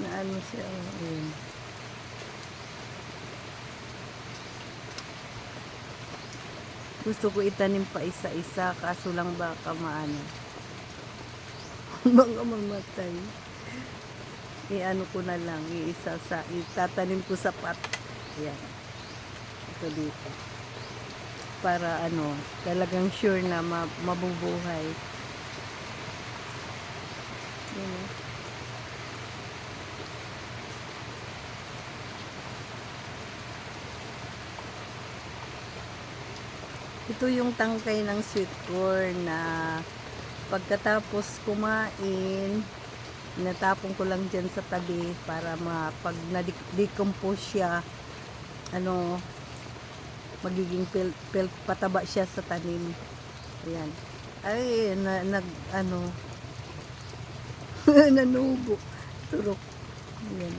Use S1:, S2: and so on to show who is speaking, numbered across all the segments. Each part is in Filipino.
S1: ano siya. Ayun. Gusto ko itanim pa isa-isa, kaso lang baka maano. Mga mamatay. I-ano ko na lang, iisa sa, itatanim ko sa pot. Yan. Ito dito. Para ano, talagang sure na ma- mabubuhay. Yan eh. Ito yung tangkay ng sweet corn na pagkatapos kumain, natapon ko lang dyan sa tabi para ma, pag na-decompose siya, ano, magiging pel, pel, pataba siya sa tanim. Ayan. Ay, na, nag, ano, nanubo. Turok. Ayan.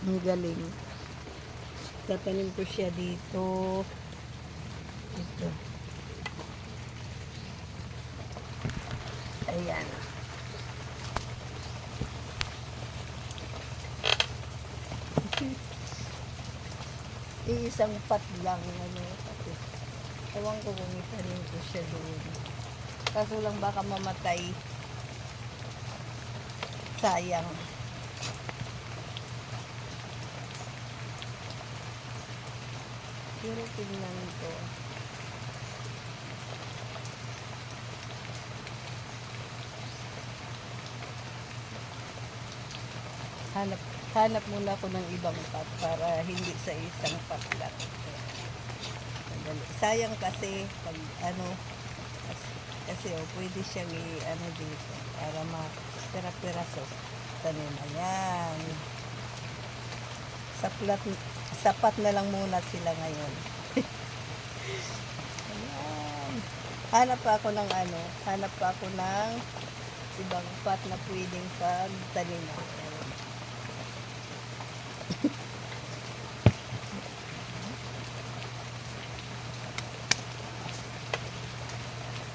S1: Ang galing. Tatanim ko siya dito. Ito. Ayan. Iisang pat lang. Ano, kasi, ewan ko kung itanim ko siya doon. Kaso lang baka mamatay. Sayang. Pero tingnan ko. Hanap, hanap muna ako ng ibang pot para hindi sa isang pot lang. Sayang kasi pag ano kasi, oh, pwede siyang i-ano dito para ma-pira-piraso. Tanim ayan. Sa plat, sapat na lang muna sila ngayon. Ayan. Hanap pa ako ng ano, hanap pa ako ng ibang pot na pwedeng pagtaniman. Ayan.